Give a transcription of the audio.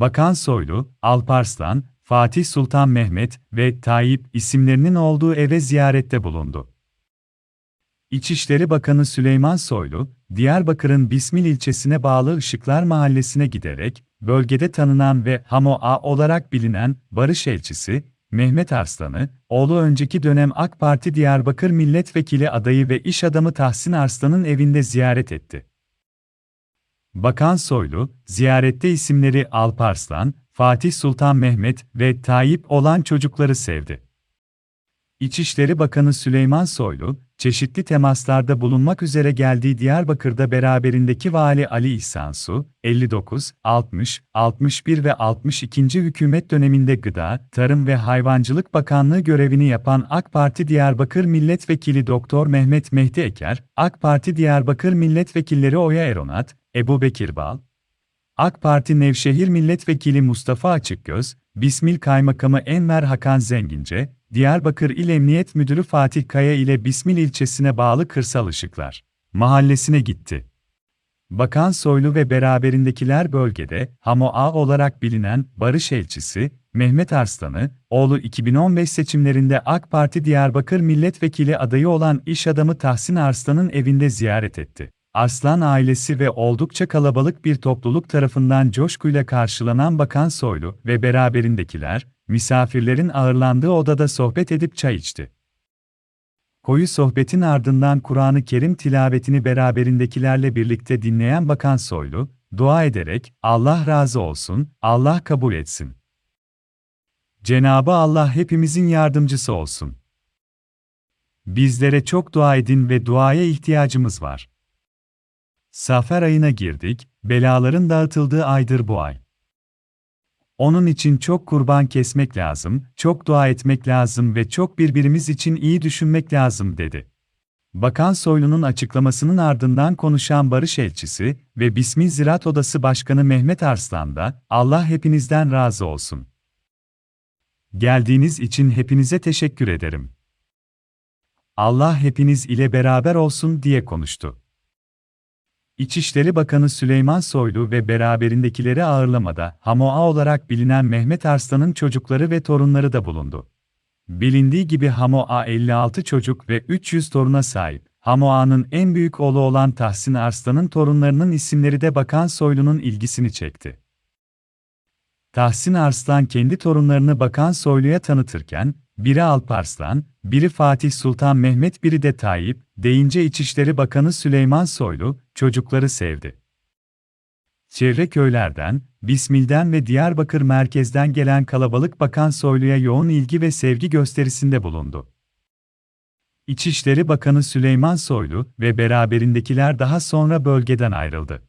Bakan Soylu, Alparslan, Fatih Sultan Mehmet ve Tayyip isimlerinin olduğu eve ziyarette bulundu. İçişleri Bakanı Süleyman Soylu, Diyarbakır'ın Bismil ilçesine bağlı Işıklar Mahallesi'ne giderek, bölgede tanınan ve Hamo-A olarak bilinen Barış Elçisi, Mehmet Arslan'ı, oğlu önceki dönem AK Parti Diyarbakır Milletvekili adayı ve iş adamı Tahsin Arslan'ın evinde ziyaret etti. Bakan Soylu, ziyarette isimleri Alparslan, Fatih Sultan Mehmet ve Tayyip olan çocukları sevdi. İçişleri Bakanı Süleyman Soylu, çeşitli temaslarda bulunmak üzere geldiği Diyarbakır'da beraberindeki Vali Ali İhsan Su, 59, 60, 61 ve 62. hükümet döneminde Gıda, Tarım ve Hayvancılık Bakanlığı görevini yapan AK Parti Diyarbakır Milletvekili Doktor Mehmet Mehdi Eker, AK Parti Diyarbakır Milletvekilleri Oya Eronat, Ebu Bekir Bal, AK Parti Nevşehir Milletvekili Mustafa Açıkgöz, Bismil Kaymakamı Enver Hakan Zengince, Diyarbakır İl Emniyet Müdürü Fatih Kaya ile Bismil ilçesine bağlı Kırsal Işıklar mahallesine gitti. Bakan Soylu ve beraberindekiler bölgede Hamo-A olarak bilinen Barış Elçisi, Mehmet Arslan'ı, oğlu 2015 seçimlerinde AK Parti Diyarbakır Milletvekili adayı olan iş adamı Tahsin Arslan'ın evinde ziyaret etti. Arslan ailesi ve oldukça kalabalık bir topluluk tarafından coşkuyla karşılanan Bakan Soylu ve beraberindekiler, misafirlerin ağırlandığı odada sohbet edip çay içti. Koyu sohbetin ardından Kur'an-ı Kerim tilavetini beraberindekilerle birlikte dinleyen Bakan Soylu, dua ederek, Allah razı olsun, Allah kabul etsin. Cenabı Allah hepimizin yardımcısı olsun. Bizlere çok dua edin ve duaya ihtiyacımız var. Safer ayına girdik, belaların dağıtıldığı aydır bu ay. Onun için çok kurban kesmek lazım, çok dua etmek lazım ve çok birbirimiz için iyi düşünmek lazım dedi. Bakan Soylu'nun açıklamasının ardından konuşan Barış Elçisi ve Bismil Ziraat Odası Başkanı Mehmet Arslan da Allah hepinizden razı olsun. Geldiğiniz için hepinize teşekkür ederim. Allah hepiniz ile beraber olsun diye konuştu. İçişleri Bakanı Süleyman Soylu ve beraberindekileri ağırlamada Hamoa olarak bilinen Mehmet Arslan'ın çocukları ve torunları da bulundu. Bilindiği gibi Hamoa 56 çocuk ve 300 toruna sahip. Hamoa'nın en büyük oğlu olan Tahsin Arslan'ın torunlarının isimleri de Bakan Soylu'nun ilgisini çekti. Tahsin Arslan kendi torunlarını Bakan Soylu'ya tanıtırken, biri Alparslan, biri Fatih Sultan Mehmet biri de Tayyip, deyince İçişleri Bakanı Süleyman Soylu, çocukları sevdi. Çevre köylerden, Bismil'den ve Diyarbakır merkezden gelen kalabalık Bakan Soylu'ya yoğun ilgi ve sevgi gösterisinde bulundu. İçişleri Bakanı Süleyman Soylu ve beraberindekiler daha sonra bölgeden ayrıldı.